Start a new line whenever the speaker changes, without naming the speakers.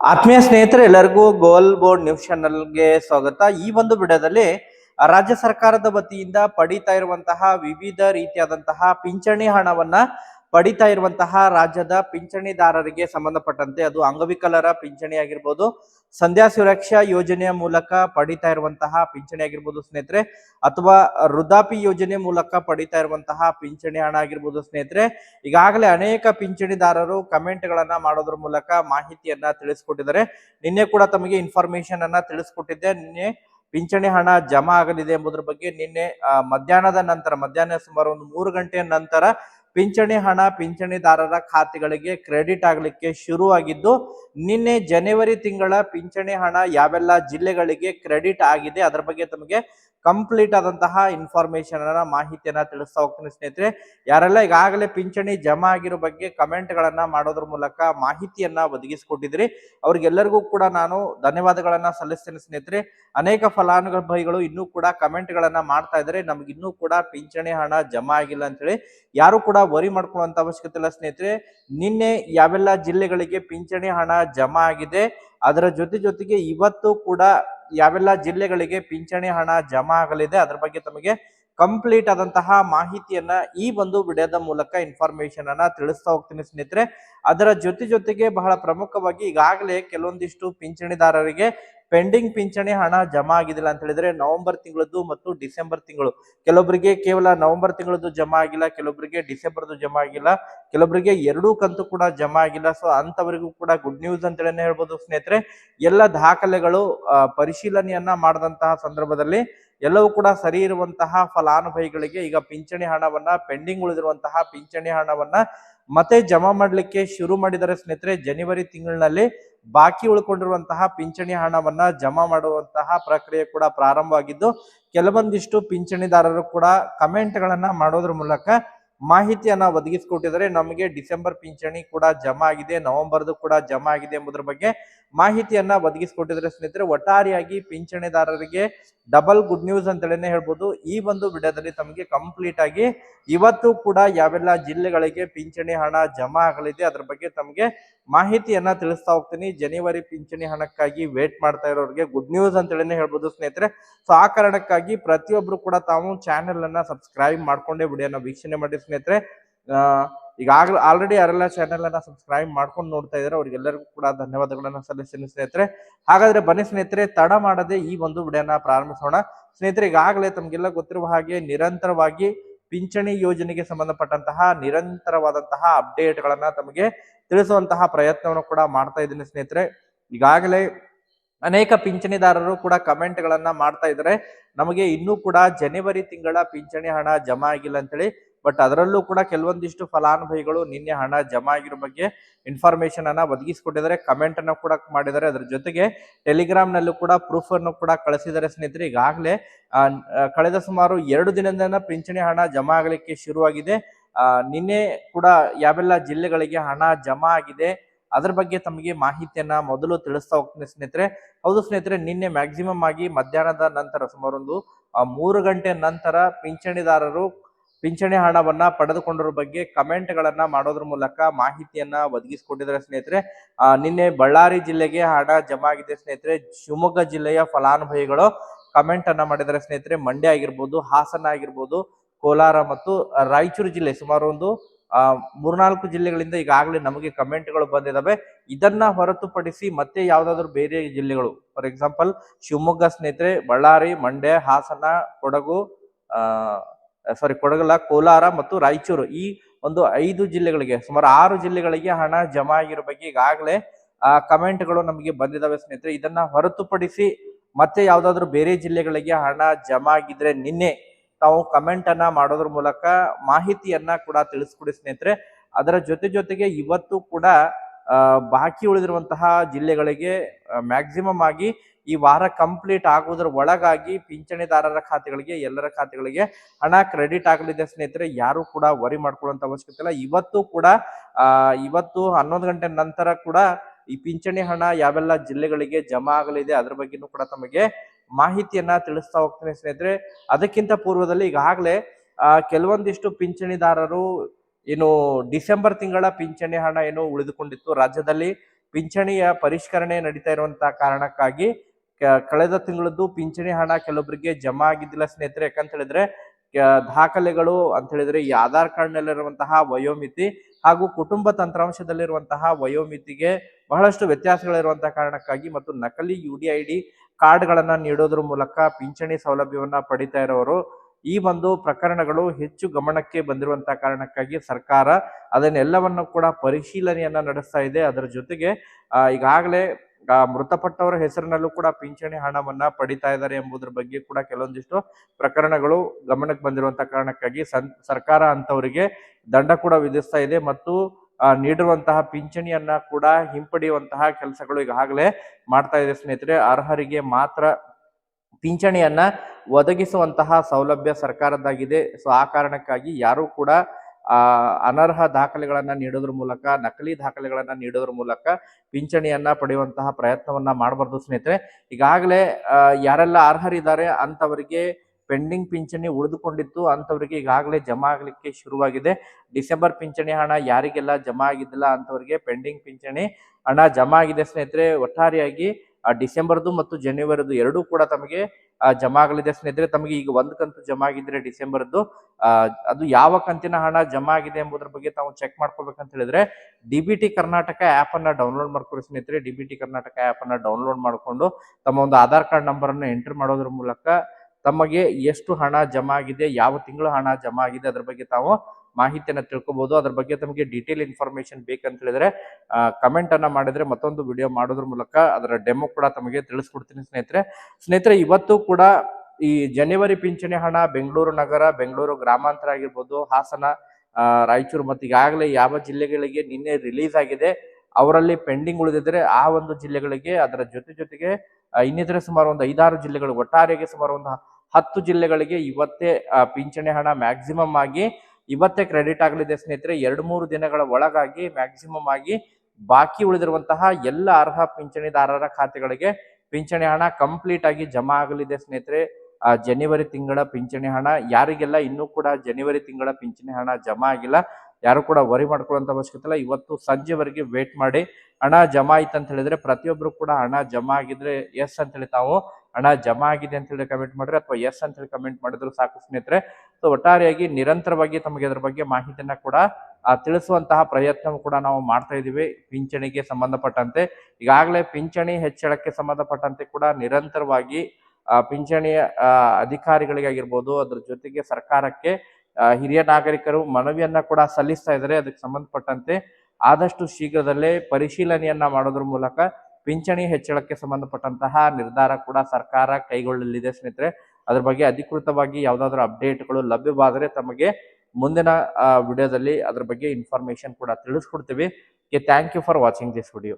ಆತ್ಮೀಯ ಸ್ನೇಹಿತರೆ, ಎಲ್ಲರಿಗೂ ಗೋಲ್ ಬೋರ್ಡ್ ನ್ಯೂಸ್ ಚಾನಲ್ಗೆ ಸ್ವಾಗತ. ಈ ಒಂದು ವಿಡಿಯೋದಲ್ಲಿ ರಾಜ್ಯ ಸರ್ಕಾರದ ವತಿಯಿಂದ ಪಡಿತಾ ಇರುವಂತಹ ವಿವಿಧ ರೀತಿಯಾದಂತಹ ಪಿಂಚಣಿ ಹಣವನ್ನ ಪಡಿತಾ ಇರುವಂತಹ ರಾಜ್ಯದ ಪಿಂಚಣಿದಾರರಿಗೆ ಸಂಬಂಧಪಟ್ಟಂತೆ ಅದು ಅಂಗವಿಕಲರ ಪಿಂಚಣಿ ಆಗಿರ್ಬೋದು ಸಂಧ್ಯಾ ಸುರಕ್ಷಾ ಯೋಜನೆಯ ಮೂಲಕ ಪಡಿತಾ ಇರುವಂತಹ ಪಿಂಚಣಿ ಆಗಿರ್ಬೋದು ಸ್ನೇಹಿತರೆ, ಅಥವಾ ವೃದ್ಧಾಪಿ ಯೋಜನೆ ಮೂಲಕ ಪಡಿತಾ ಇರುವಂತಹ ಪಿಂಚಣಿ ಹಣ ಆಗಿರ್ಬೋದು ಸ್ನೇಹಿತರೆ, ಈಗಾಗಲೇ ಅನೇಕ ಪಿಂಚಣಿದಾರರು ಕಮೆಂಟ್ ಗಳನ್ನ ಮಾಡೋದ್ರ ಮೂಲಕ ಮಾಹಿತಿಯನ್ನ ತಿಳಿಸ್ಕೊಟ್ಟಿದ್ದಾರೆ. ನಿನ್ನೆ ಕೂಡ ತಮಗೆ ಇನ್ಫಾರ್ಮೇಶನ್ ಅನ್ನ ತಿಳಿಸ್ಕೊಟ್ಟಿದ್ದೆ. ನಿನ್ನೆ ಪಿಂಚಣಿ ಹಣ ಜಮಾ ಆಗಲಿದೆ ಎಂಬುದರ ಬಗ್ಗೆ ನಿನ್ನೆ ಮಧ್ಯಾಹ್ನದ ನಂತರ, ಮಧ್ಯಾಹ್ನ ಸುಮಾರು ಒಂದು ಮೂರು ಗಂಟೆಯ ನಂತರ ಪಿಂಚಣಿ ಹಣ ಪಿಂಚಣಿದಾರರ ಖಾತೆಗಳಿಗೆ ಕ್ರೆಡಿಟ್ ಆಗಲಿಕ್ಕೆ ಶುರುವಾಗಿದ್ದು, ನಿನ್ನೆ ಜನವರಿ ತಿಂಗಳ ಪಿಂಚಣಿ ಹಣ ಯಾವೆಲ್ಲ ಜಿಲ್ಲೆಗಳಿಗೆ ಕ್ರೆಡಿಟ್ ಆಗಿದೆ, ಅದರ ಬಗ್ಗೆ ತಮಗೆ ಕಂಪ್ಲೀಟ್ ಆದಂತಹ ಇನ್ಫಾರ್ಮೇಶನ್ ಅನ್ನ, ಮಾಹಿತಿಯನ್ನ ತಿಳಿಸ್ತಾ ಹೋಗ್ತೀನಿ ಸ್ನೇಹಿತರೆ. ಯಾರೆಲ್ಲ ಈಗಾಗಲೇ ಪಿಂಚಣಿ ಜಮಾ ಆಗಿರೋ ಬಗ್ಗೆ ಕಮೆಂಟ್ ಗಳನ್ನ ಮಾಡೋದ್ರ ಮೂಲಕ ಮಾಹಿತಿಯನ್ನ ಒದಗಿಸಿಕೊಟ್ಟಿದ್ರಿ ಅವ್ರಿಗೆಲ್ಲರಿಗೂ ಕೂಡ ನಾನು ಧನ್ಯವಾದಗಳನ್ನ ಸಲ್ಲಿಸ್ತೇನೆ ಸ್ನೇಹಿತರೆ. ಅನೇಕ ಫಲಾನುಭವಿಗಳು ಇನ್ನೂ ಕೂಡ ಕಮೆಂಟ್ ಗಳನ್ನ ಮಾಡ್ತಾ ಇದ್ದಾರೆ. ನಮ್ಗೆ ಇನ್ನೂ ಕೂಡ ಪಿಂಚಣಿ ಹಣ ಜಮಾ ಆಗಿಲ್ಲ ಅಂತೇಳಿ. ಯಾರು ಕೂಡ ವರಿ ಮಾಡ್ಕೊಳ್ಳುವಂತ ಅವಶ್ಯಕತೆ ಇಲ್ಲ ಸ್ನೇಹಿತರೆ. ನಿನ್ನೆ ಯಾವೆಲ್ಲ ಜಿಲ್ಲೆಗಳಿಗೆ ಪಿಂಚಣಿ ಹಣ ಜಮಾ ಆಗಿದೆ, ಅದರ ಜೊತೆ ಜೊತೆಗೆ ಇವತ್ತು ಕೂಡ ಯಾವೆಲ್ಲ ಜಿಲ್ಲೆಗಳಿಗೆ ಪಿಂಚಣಿ ಹಣ ಜಮಾ ಆಗಲಿದೆ, ಅದ್ರ ಬಗ್ಗೆ ತಮಗೆ ಕಂಪ್ಲೀಟ್ ಆದಂತಹ ಮಾಹಿತಿಯನ್ನ ಈ ಒಂದು ವಿಡಿಯೋದ ಮೂಲಕ ಇನ್ಫಾರ್ಮೇಶನ್ ಅನ್ನ ತಿಳಿಸ್ತಾ ಹೋಗ್ತೀನಿ ಸ್ನೇಹಿತರೆ. ಅದರ ಜೊತೆ ಜೊತೆಗೆ ಬಹಳ ಪ್ರಮುಖವಾಗಿ ಈಗಾಗಲೇ ಕೆಲವೊಂದಿಷ್ಟು ಪಿಂಚಣಿದಾರರಿಗೆ ಪೆಂಡಿಂಗ್ ಪಿಂಚಣಿ ಹಣ ಜಮಾ ಆಗಿದಿಲ್ಲ ಅಂತ ಹೇಳಿದ್ರೆ ನವೆಂಬರ್ ತಿಂಗಳದ್ದು ಮತ್ತು ಡಿಸೆಂಬರ್ ತಿಂಗಳು. ಕೆಲವೊಬ್ಬರಿಗೆ ಕೇವಲ ನವೆಂಬರ್ ತಿಂಗಳದ್ದು ಜಮಾ ಆಗಿಲ್ಲ ಕೆಲವೊಬ್ಬರಿಗೆ ಡಿಸೆಂಬರ್ದು ಜಮಾ ಆಗಿಲ್ಲ ಕೆಲವೊಬ್ಬರಿಗೆ ಎರಡೂ ಕಂತು ಕೂಡ ಜಮಾ ಆಗಿಲ್ಲ. ಸೊ ಅಂತವರಿಗೂ ಕೂಡ ಗುಡ್ ನ್ಯೂಸ್ ಅಂತೇಳಿ ಹೇಳ್ಬೋದು ಸ್ನೇಹಿತರೆ. ಎಲ್ಲ ದಾಖಲೆಗಳು ಪರಿಶೀಲನೆಯನ್ನ ಮಾಡಿದಂತಹ ಸಂದರ್ಭದಲ್ಲಿ ಎಲ್ಲವೂ ಕೂಡ ಸರಿ ಇರುವಂತಹ ಫಲಾನುಭವಿಗಳಿಗೆ ಈಗ ಪಿಂಚಣಿ ಹಣವನ್ನ, ಪೆಂಡಿಂಗ್ ಉಳಿದಿರುವಂತಹ ಪಿಂಚಣಿ ಹಣವನ್ನ ಮತ್ತೆ ಜಮಾ ಮಾಡಲಿಕ್ಕೆ ಶುರು ಮಾಡಿದರೆ ಸ್ನೇಹಿತರೆ. ಜನವರಿ ತಿಂಗಳಿನಲ್ಲಿ ಬಾಕಿ ಉಳ್ಕೊಂಡಿರುವಂತಹ ಪಿಂಚಣಿ ಹಣವನ್ನ ಜಮಾ ಮಾಡುವಂತಹ ಪ್ರಕ್ರಿಯೆ ಕೂಡ ಪ್ರಾರಂಭವಾಗಿದ್ದು, ಕೆಲವೊಂದಿಷ್ಟು ಪಿಂಚಣಿದಾರರು ಕೂಡ ಕಮೆಂಟ್ ಗಳನ್ನ ಮಾಡೋದ್ರ ಮೂಲಕ ಮಾಹಿತಿಯನ್ನ ಒದಗಿಸಿಕೊಟ್ಟಿದ್ದಾರೆ. ನಮಗೆ ಡಿಸೆಂಬರ್ ಪಿಂಚಣಿ ಕೂಡ ಜಮಾ ಆಗಿದೆ, ನವೆಂಬರ್ದು ಕೂಡ ಜಮಾ ಆಗಿದೆ ಎಂಬುದರ ಬಗ್ಗೆ ಮಾಹಿತಿಯನ್ನ ಒದಗಿಸಿಕೊಟ್ಟಿದ್ರೆ ಸ್ನೇಹಿತರೆ, ಒಟ್ಟಾರೆಯಾಗಿ ಪಿಂಚಣಿದಾರರಿಗೆ ಡಬಲ್ ಗುಡ್ ನ್ಯೂಸ್ ಅಂತೇಳಿನೇ ಹೇಳ್ಬೋದು. ಈ ಒಂದು ವಿಡಿಯೋದಲ್ಲಿ ತಮಗೆ ಕಂಪ್ಲೀಟ್ ಆಗಿ ಇವತ್ತು ಕೂಡ ಯಾವೆಲ್ಲ ಜಿಲ್ಲೆಗಳಿಗೆ ಪಿಂಚಣಿ ಹಣ ಜಮಾ ಆಗಲಿದೆ, ಅದ್ರ ಬಗ್ಗೆ ತಮಗೆ ಮಾಹಿತಿಯನ್ನ ತಿಳಿಸ್ತಾ ಹೋಗ್ತೀನಿ. ಜನವರಿ ಪಿಂಚಣಿ ಹಣಕ್ಕಾಗಿ ವೇಟ್ ಮಾಡ್ತಾ ಇರೋರಿಗೆ ಗುಡ್ ನ್ಯೂಸ್ ಅಂತೇಳಿನೇ ಹೇಳ್ಬೋದು ಸ್ನೇಹಿತರೆ. ಸೊ ಆ ಕಾರಣಕ್ಕಾಗಿ ಪ್ರತಿಯೊಬ್ರು ಕೂಡ ತಾವು ಚಾನೆಲ್ ಅನ್ನ ಸಬ್ಸ್ಕ್ರೈಬ್ ಮಾಡ್ಕೊಂಡೇ ವಿಡಿಯೋನ ವೀಕ್ಷಣೆ ಮಾಡಿ ಸ್ನೇಹಿತರೆ. ಈಗಾಗಲೇ ಆಲ್ರೆಡಿ ಯಾರೆಲ್ಲ ಚಾನೆಲ್ ಅನ್ನ ಸಬ್ಸ್ಕ್ರೈಬ್ ಮಾಡ್ಕೊಂಡು ನೋಡ್ತಾ ಇದ್ದಾರೆ ಅವರಿಗೆಲ್ಲರಿಗೂ ಕೂಡ ಧನ್ಯವಾದಗಳನ್ನ ಸಲ್ಲಿಸ್ತೀನಿ ಸ್ನೇಹಿತರೆ. ಹಾಗಾದ್ರೆ ಬನ್ನಿ ಸ್ನೇಹಿತರೆ, ತಡ ಮಾಡದೆ ಈ ಒಂದು ವಿಡಿಯೋನ ಪ್ರಾರಂಭಿಸೋಣ. ಸ್ನೇಹಿತರೆ, ಈಗಾಗಲೇ ತಮಗೆಲ್ಲ ಗೊತ್ತಿರುವ ಹಾಗೆ ನಿರಂತರವಾಗಿ ಪಿಂಚಣಿ ಯೋಜನೆಗೆ ಸಂಬಂಧಪಟ್ಟಂತಹ ನಿರಂತರವಾದಂತಹ ಅಪ್ಡೇಟ್ ಗಳನ್ನ ತಮಗೆ ತಿಳಿಸುವಂತಹ ಪ್ರಯತ್ನವನ್ನು ಕೂಡ ಮಾಡ್ತಾ ಇದ್ದೀನಿ ಸ್ನೇಹಿತರೆ. ಈಗಾಗಲೇ ಅನೇಕ ಪಿಂಚಣಿದಾರರು ಕೂಡ ಕಮೆಂಟ್ ಗಳನ್ನ ಮಾಡ್ತಾ ಇದ್ದಾರೆ. ನಮಗೆ ಇನ್ನೂ ಕೂಡ ಜನವರಿ ತಿಂಗಳ ಪಿಂಚಣಿ ಹಣ ಜಮಾ ಆಗಿಲ್ಲ ಅಂತೇಳಿ, ಬಟ್ ಅದರಲ್ಲೂ ಕೂಡ ಕೆಲವೊಂದಿಷ್ಟು ಫಲಾನುಭವಿಗಳು ನಿನ್ನೆ ಹಣ ಜಮಾ ಆಗಿರೋ ಬಗ್ಗೆ ಇನ್ಫಾರ್ಮೇಶನ್ ಅನ್ನ ಒದಗಿಸಿಕೊಟ್ಟಿದ್ದಾರೆ. ಕಮೆಂಟ್ ಅನ್ನು ಕೂಡ ಮಾಡಿದ್ದಾರೆ. ಅದ್ರ ಜೊತೆಗೆ ಟೆಲಿಗ್ರಾಮ್ ನಲ್ಲೂ ಕೂಡ ಪ್ರೂಫ್ ಅನ್ನು ಕೂಡ ಕಳಿಸಿದ್ದಾರೆ ಸ್ನೇಹಿತರೆ. ಈಗಾಗಲೇ ಕಳೆದ ಸುಮಾರು ಎರಡು ದಿನದಿಂದ ಪಿಂಚಣಿ ಹಣ ಜಮಾ ಆಗಲಿಕ್ಕೆ ಶುರುವಾಗಿದೆ. ನಿನ್ನೆ ಕೂಡ ಯಾವೆಲ್ಲ ಜಿಲ್ಲೆಗಳಿಗೆ ಹಣ ಜಮಾ ಆಗಿದೆ ಅದ್ರ ಬಗ್ಗೆ ತಮಗೆ ಮಾಹಿತಿಯನ್ನ ಮೊದಲು ತಿಳಿಸ್ತಾ ಹೋಗ್ತೀನಿ ಸ್ನೇಹಿತರೆ. ಹೌದು ಸ್ನೇಹಿತರೆ ನಿನ್ನೆ ಮ್ಯಾಕ್ಸಿಮಮ್ ಆಗಿ ಮಧ್ಯಾಹ್ನದ ನಂತರ ಸುಮಾರು ಒಂದು ಆ, ಮೂರು ಗಂಟೆ ನಂತರ ಪಿಂಚಣಿದಾರರು ಪಿಂಚಣಿ ಹಣವನ್ನ ಪಡೆದುಕೊಂಡಿರೋ ಬಗ್ಗೆ ಕಮೆಂಟ್ ಗಳನ್ನ ಮಾಡೋದ್ರ ಮೂಲಕ ಮಾಹಿತಿಯನ್ನ ಒದಗಿಸಿಕೊಟ್ಟಿದ್ದಾರೆ ಸ್ನೇಹಿತರೆ. ನಿನ್ನೆ ಬಳ್ಳಾರಿ ಜಿಲ್ಲೆಗೆ ಹಣ ಜಮಾ ಆಗಿದೆ ಸ್ನೇಹಿತರೆ. ಶಿವಮೊಗ್ಗ ಜಿಲ್ಲೆಯ ಫಲಾನುಭವಿಗಳು ಕಮೆಂಟ್ ಅನ್ನ ಮಾಡಿದ್ದಾರೆ ಸ್ನೇಹಿತರೆ. ಮಂಡ್ಯ ಆಗಿರ್ಬೋದು ಹಾಸನ ಆಗಿರ್ಬೋದು ಕೋಲಾರ ಮತ್ತು ರಾಯಚೂರು ಜಿಲ್ಲೆ ಸುಮಾರು ಒಂದು ಆ ಮೂರ್ನಾಲ್ಕು ಜಿಲ್ಲೆಗಳಿಂದ ಈಗಾಗಲೇ ನಮಗೆ ಕಮೆಂಟ್ಗಳು ಬಂದಿದ್ದಾವೆ ಇದನ್ನ ಹೊರತುಪಡಿಸಿ ಮತ್ತೆ ಯಾವ್ದಾದ್ರು ಬೇರೆ ಜಿಲ್ಲೆಗಳು, ಫಾರ್ ಎಕ್ಸಾಂಪಲ್ ಶಿವಮೊಗ್ಗ ಸ್ನೇಹಿತರೆ, ಬಳ್ಳಾರಿ, ಮಂಡ್ಯ, ಹಾಸನ, ಕೊಡಗು ಸಾರಿ ಕೊಡಗಲ ಕೋಲಾರ ಮತ್ತು ರಾಯಚೂರು ಈ ಒಂದು ಐದು ಜಿಲ್ಲೆಗಳಿಗೆ, ಸುಮಾರು ಆರು ಜಿಲ್ಲೆಗಳಿಗೆ ಹಣ ಜಮಾ ಆಗಿರೋ ಬಗ್ಗೆ ಈಗಾಗಲೇ, ಆ, ಕಮೆಂಟ್ಗಳು ನಮಗೆ ಬಂದಿದ್ದಾವೆ ಸ್ನೇಹಿತರೆ. ಇದನ್ನ ಹೊರತುಪಡಿಸಿ ಮತ್ತೆ ಯಾವ್ದಾದ್ರು ಬೇರೆ ಜಿಲ್ಲೆಗಳಿಗೆ ಹಣ ಜಮಾ ಆಗಿದ್ರೆ ನಿನ್ನೆ ತಾವು ಕಮೆಂಟ್ ಅನ್ನ ಮಾಡೋದ್ರ ಮೂಲಕ ಮಾಹಿತಿಯನ್ನ ಕೂಡ ತಿಳಿಸ್ಕೊಡಿ ಸ್ನೇಹಿತರೆ. ಅದರ ಜೊತೆ ಜೊತೆಗೆ ಇವತ್ತು ಕೂಡ ಬಾಕಿ ಉಳಿದಿರುವಂತಹ ಜಿಲ್ಲೆಗಳಿಗೆ ಮ್ಯಾಕ್ಸಿಮಮ್ ಆಗಿ ಈ ವಾರ ಕಂಪ್ಲೀಟ್ ಆಗುವುದರ ಒಳಗಾಗಿ ಪಿಂಚಣಿದಾರರ ಖಾತೆಗಳಿಗೆ, ಎಲ್ಲರ ಖಾತೆಗಳಿಗೆ ಹಣ ಕ್ರೆಡಿಟ್ ಆಗಲಿದೆ ಸ್ನೇಹಿತರೆ. ಯಾರು ಕೂಡ ವರಿ ಮಾಡ್ಕೊಳ್ಳುವಂತ ಅವಶ್ಯಕತೆ ಇಲ್ಲ. ಇವತ್ತು ಕೂಡ ಇವತ್ತು ಹನ್ನೊಂದು ಗಂಟೆ ನಂತರ ಕೂಡ ಈ ಪಿಂಚಣಿ ಹಣ ಯಾವೆಲ್ಲ ಜಿಲ್ಲೆಗಳಿಗೆ ಜಮಾ ಆಗಲಿದೆ ಅದ್ರ ಬಗ್ಗೆನೂ ಕೂಡ ತಮಗೆ ಮಾಹಿತಿಯನ್ನ ತಿಳಿಸ್ತಾ ಹೋಗ್ತೇನೆ ಸ್ನೇಹಿತರೆ. ಅದಕ್ಕಿಂತ ಪೂರ್ವದಲ್ಲಿ ಈಗಾಗಲೇ ಕೆಲವೊಂದಿಷ್ಟು ಪಿಂಚಣಿದಾರರು ಏನು ಡಿಸೆಂಬರ್ ತಿಂಗಳ ಪಿಂಚಣಿ ಹಣ ಏನು ಉಳಿದುಕೊಂಡಿತ್ತು. ರಾಜ್ಯದಲ್ಲಿ ಪಿಂಚಣಿಯ ಪರಿಷ್ಕರಣೆ ನಡೀತಾ ಇರುವಂತಹ ಕಾರಣಕ್ಕಾಗಿ ಕಳೆದ ತಿಂಗಳದ್ದು ಪಿಂಚಣಿ ಹಣ ಕೆಲವೊಬ್ಬರಿಗೆ ಜಮಾ ಆಗಿದ್ದಿಲ್ಲ ಸ್ನೇಹಿತರೆ. ಯಾಕಂತ ಹೇಳಿದ್ರೆ ದಾಖಲೆಗಳು ಅಂತ ಹೇಳಿದ್ರೆ ಈ ಆಧಾರ್ ಕಾರ್ಡ್ ನಲ್ಲಿರುವಂತಹ ವಯೋಮಿತಿ ಹಾಗೂ ಕುಟುಂಬ ತಂತ್ರಾಂಶದಲ್ಲಿರುವಂತಹ ವಯೋಮಿತಿಗೆ ಬಹಳಷ್ಟು ವ್ಯತ್ಯಾಸಗಳಿರುವಂತಹ ಕಾರಣಕ್ಕಾಗಿ ಮತ್ತು ನಕಲಿ ಯು ಡಿ ಐ ಡಿ ಕಾರ್ಡ್ಗಳನ್ನ ನೀಡೋದ್ರ ಮೂಲಕ ಪಿಂಚಣಿ ಸೌಲಭ್ಯವನ್ನ ಪಡಿತಾ ಇರೋರು, ಈ ಒಂದು ಪ್ರಕರಣಗಳು ಹೆಚ್ಚು ಗಮನಕ್ಕೆ ಬಂದಿರುವಂತಹ ಕಾರಣಕ್ಕಾಗಿ ಸರ್ಕಾರ ಅದನ್ನೆಲ್ಲವನ್ನು ಕೂಡ ಪರಿಶೀಲನೆಯನ್ನ ನಡೆಸ್ತಾ ಇದೆ. ಅದರ ಜೊತೆಗೆ ಈಗಾಗಲೇ ಮೃತಪಟ್ಟವರ ಹೆಸರಿನಲ್ಲೂ ಕೂಡ ಪಿಂಚಣಿ ಹಣವನ್ನ ಪಡಿತಾ ಇದ್ದಾರೆ ಎಂಬುದರ ಬಗ್ಗೆ ಕೂಡ ಕೆಲವೊಂದಿಷ್ಟು ಪ್ರಕರಣಗಳು ಗಮನಕ್ಕೆ ಬಂದಿರುವಂತಹ ಕಾರಣಕ್ಕಾಗಿ ಸರ್ಕಾರ ಅಂತವರಿಗೆ ದಂಡ ಕೂಡ ವಿಧಿಸ್ತಾ ಇದೆ. ಮತ್ತು ನೀಡಿರುವಂತಹ ಪಿಂಚಣಿಯನ್ನ ಕೂಡ ಹಿಂಪಡೆಯುವಂತಹ ಕೆಲಸಗಳು ಈಗಾಗಲೇ ಮಾಡ್ತಾ ಇದೆ ಸ್ನೇಹಿತರೆ. ಅರ್ಹರಿಗೆ ಮಾತ್ರ ಪಿಂಚಣಿಯನ್ನ ಒದಗಿಸುವಂತಹ ಸೌಲಭ್ಯ ಸರ್ಕಾರದ್ದಾಗಿದೆ. ಸೊ ಆ ಕಾರಣಕ್ಕಾಗಿ ಯಾರು ಕೂಡ, ಆ, ಅನರ್ಹ ದಾಖಲೆಗಳನ್ನ ನೀಡೋದ್ರ ಮೂಲಕ, ನಕಲಿ ದಾಖಲೆಗಳನ್ನ ನೀಡೋದ್ರ ಮೂಲಕ ಪಿಂಚಣಿಯನ್ನ ಪಡೆಯುವಂತಹ ಪ್ರಯತ್ನವನ್ನ ಮಾಡಬಾರ್ದು ಸ್ನೇಹಿತರೆ. ಈಗಾಗಲೇ ಯಾರೆಲ್ಲ ಅರ್ಹರಿದ್ದಾರೆ ಅಂತವರಿಗೆ ಪೆಂಡಿಂಗ್ ಪಿಂಚಣಿ ಉಳಿದುಕೊಂಡಿತ್ತು ಅಂತವರಿಗೆ ಈಗಾಗಲೇ ಜಮಾ ಆಗ್ಲಿಕ್ಕೆ ಶುರುವಾಗಿದೆ. ಡಿಸೆಂಬರ್ ಪಿಂಚಣಿ ಹಣ ಯಾರಿಗೆಲ್ಲ ಜಮಾ ಆಗಿದ್ದಿಲ್ಲ ಅಂತವರಿಗೆ ಪೆಂಡಿಂಗ್ ಪಿಂಚಣಿ ಹಣ ಜಮಾ ಆಗಿದೆ ಸ್ನೇಹಿತರೆ. ಒಟ್ಟಾರೆಯಾಗಿ ಡಿಸೆಂಬರ್ದು ಮತ್ತು ಜನವರಿದು ಎರಡೂ ಕೂಡ ತಮಗೆ ಜಮಾ ಆಗಲಿದೆ ಸ್ನೇಹಿತರೆ. ತಮಗೆ ಈಗ ಒಂದು ಕಂತು ಜಮಾ ಆಗಿದ್ರೆ ಡಿಸೆಂಬರ್ದು ಅದು ಯಾವ ಕಂತಿನ ಹಣ ಜಮಾ ಆಗಿದೆ ಎಂಬುದರ ಬಗ್ಗೆ ತಾವು ಚೆಕ್ ಮಾಡ್ಕೋಬೇಕಂತ ಹೇಳಿದ್ರೆ, D B T Karnataka app ಅನ್ನ ಡೌನ್ಲೋಡ್ ಮಾಡ್ಕೊಳ್ಳಿ ಸ್ನೇಹಿತರೆ. D B T Karnataka app ಅನ್ನ ಡೌನ್ಲೋಡ್ ಮಾಡಿಕೊಂಡು ತಮ್ಮ ಒಂದು ಆಧಾರ್ ಕಾರ್ಡ್ ನಂಬರ್ ಅನ್ನು ಎಂಟ್ರಿ ಮಾಡೋದ್ರ ಮೂಲಕ ತಮಗೆ ಎಷ್ಟು ಹಣ ಜಮಾ ಆಗಿದೆ ಯಾವ ತಿಂಗಳು ಹಣ ಜಮಾ ಆಗಿದೆ ಅದ್ರ ಬಗ್ಗೆ ತಾವು ಮಾಹಿತಿಯನ್ನ ತಿಳ್ಕೊಬಹುದು ಅದ್ರ ಬಗ್ಗೆ ತಮಗೆ ಡೀಟೇಲ್ ಇನ್ಫಾರ್ಮೇಶನ್ ಬೇಕಂತ ಹೇಳಿದ್ರೆ ಕಮೆಂಟ್ ಅನ್ನ ಮಾಡಿದ್ರೆ ಮತ್ತೊಂದು ವಿಡಿಯೋ ಮಾಡೋದ್ರ ಮೂಲಕ ಅದರ ಡೆಮೋ ಕೂಡ ತಮಗೆ ತಿಳಿಸ್ಕೊಡ್ತೀನಿ ಸ್ನೇಹಿತರೆ. ಸ್ನೇಹಿತರೆ, ಇವತ್ತು ಕೂಡ ಈ ಜನವರಿ ಪಿಂಚಣಿ ಹಣ ಬೆಂಗಳೂರು ನಗರ, ಬೆಂಗಳೂರು ಗ್ರಾಮಾಂತರ ಆಗಿರ್ಬೋದು, ಹಾಸನ ರಾಯಚೂರು ಮತ್ತು ಈಗಾಗಲೇ ಯಾವ ಜಿಲ್ಲೆಗಳಿಗೆ ನಿನ್ನೆ ರಿಲೀಸ್ ಆಗಿದೆ. ಅವರಲ್ಲಿ ಪೆಂಡಿಂಗ್ ಉಳಿದಿದ್ರೆ ಆ ಒಂದು ಜಿಲ್ಲೆಗಳಿಗೆ ಅದರ ಜೊತೆ ಜೊತೆಗೆ ಇನ್ನಿತರ ಸುಮಾರು ಒಂದು ಐದಾರು ಜಿಲ್ಲೆಗಳು, ಒಟ್ಟಾರೆಗೆ ಸುಮಾರು ಒಂದು ಹತ್ತು ಜಿಲ್ಲೆಗಳಿಗೆ ಇವತ್ತೇ ಪಿಂಚಣಿ ಹಣ ಮ್ಯಾಕ್ಸಿಮಮ್ ಆಗಿ ಇವತ್ತೇ ಕ್ರೆಡಿಟ್ ಆಗಲಿದೆ ಸ್ನೇಹಿತರೆ. ಎರಡು ಮೂರು ದಿನಗಳ ಒಳಗಾಗಿ ಮ್ಯಾಕ್ಸಿಮಮ್ ಆಗಿ ಬಾಕಿ ಉಳಿದಿರುವಂತಹ ಎಲ್ಲ ಅರ್ಹ ಪಿಂಚಣಿದಾರರ ಖಾತೆಗಳಿಗೆ ಪಿಂಚಣಿ ಹಣ ಕಂಪ್ಲೀಟ್ ಆಗಿ ಜಮಾ ಆಗಲಿದೆ ಸ್ನೇಹಿತರೆ. ಜನವರಿ ತಿಂಗಳ ಪಿಂಚಣಿ ಹಣ, ಯಾರಿಗೆಲ್ಲ ಇನ್ನೂ ಕೂಡ ಜನವರಿ ತಿಂಗಳ ಪಿಂಚಣಿ ಹಣ ಜಮಾ ಆಗಿಲ್ಲ ಯಾರು ಕೂಡ ವರಿ ಮಾಡ್ಕೊಳ್ಳುವಂತ ಅವಶ್ಯಕತೆ ಇಲ್ಲ. ಇವತ್ತು ಸಂಜೆವರೆಗೆ ವೇಟ್ ಮಾಡಿ ಹಣ ಜಮಾ ಆಯ್ತು ಅಂತ ಹೇಳಿದ್ರೆ ಪ್ರತಿಯೊಬ್ಬರು ಕೂಡ ಹಣ ಜಮಾ ಆಗಿದ್ರೆ ಎಸ್ ಅಂತ ಹೇಳಿ ತಾವು ಹಣ ಜಮಾ ಆಗಿದೆ ಅಂತ ಹೇಳಿ ಕಮೆಂಟ್ ಮಾಡ್ರಿ ಅಥವಾ ಎಸ್ ಅಂತ ಹೇಳಿ ಕಮೆಂಟ್ ಮಾಡಿದ್ರು ಸಾಕು ಸ್ನೇಹಿತರೆ. ಸೊ ಒಟ್ಟಾರೆಯಾಗಿ ನಿರಂತರವಾಗಿ ತಮಗೆ ಅದ್ರ ಬಗ್ಗೆ ಮಾಹಿತಿಯನ್ನ ಕೂಡ ತಿಳಿಸುವಂತಹ ಪ್ರಯತ್ನ ಕೂಡ ನಾವು ಮಾಡ್ತಾ ಇದೀವಿ ಪಿಂಚಣಿಗೆ ಸಂಬಂಧಪಟ್ಟಂತೆ. ಈಗಾಗಲೇ ಪಿಂಚಣಿ ಹೆಚ್ಚಳಕ್ಕೆ ಸಂಬಂಧಪಟ್ಟಂತೆ ಕೂಡ ನಿರಂತರವಾಗಿ ಪಿಂಚಣಿಯ ಅಧಿಕಾರಿಗಳಿಗೆ ಅಧಿಕಾರಿಗಳಿಗಾಗಿರ್ಬೋದು ಅದ್ರ ಜೊತೆಗೆ ಸರ್ಕಾರಕ್ಕೆ ಹಿರಿಯ ನಾಗರಿಕರು ಮನವಿಯನ್ನ ಕೂಡ ಸಲ್ಲಿಸ್ತಾ ಇದ್ದಾರೆ. ಅದಕ್ಕೆ ಸಂಬಂಧಪಟ್ಟಂತೆ ಆದಷ್ಟು ಶೀಘ್ರದಲ್ಲೇ ಪರಿಶೀಲನೆಯನ್ನ ಮಾಡೋದ್ರ ಮೂಲಕ ಪಿಂಚಣಿ ಹೆಚ್ಚಳಕ್ಕೆ ಸಂಬಂಧಪಟ್ಟಂತಹ ನಿರ್ಧಾರ ಕೂಡ ಸರ್ಕಾರ ಕೈಗೊಳ್ಳಲಿದೆ ಸ್ನೇಹಿತರೆ. ಅದ್ರ ಬಗ್ಗೆ ಅಧಿಕೃತವಾಗಿ ಯಾವ್ದಾದ್ರು ಅಪ್ಡೇಟ್ಗಳು ಲಭ್ಯವಾದರೆ ತಮಗೆ ಮುಂದಿನ ವಿಡಿಯೋದಲ್ಲಿ ಅದ್ರ ಬಗ್ಗೆ ಇನ್ಫಾರ್ಮೇಶನ್ ಕೂಡ ತಿಳಿಸ್ಕೊಡ್ತೀವಿ. Thank you for watching this video.